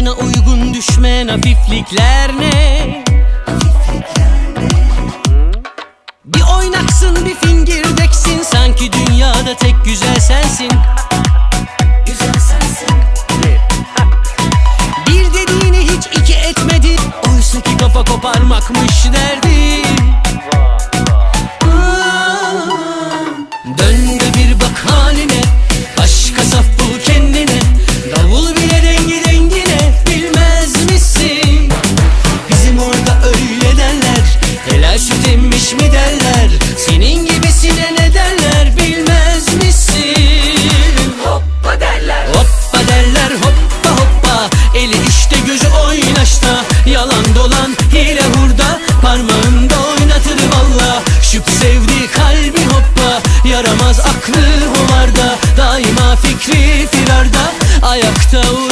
Yaşına uygun düşmeyen hafiflikler ne? Bir oynaksın bir fingirdeksin. Sanki dünyada tek güzel sensin. Bir dediğini hiç iki etmedi Oysa ki kafa koparmakmış derdi. Dön de bir bak haline mi derler? Senin gibisine ne derler? Bilmez misin? Hoppa derler. Hoppa derler hoppa hoppa. Eli işte gözü oynaşta. Yalan dolan hile hurda. Parmağında oynatır valla. Şıp sevdi kalbi hoppa. Yaramaz aklı hovarda Daima fikri firarda. Ayakta uğraşta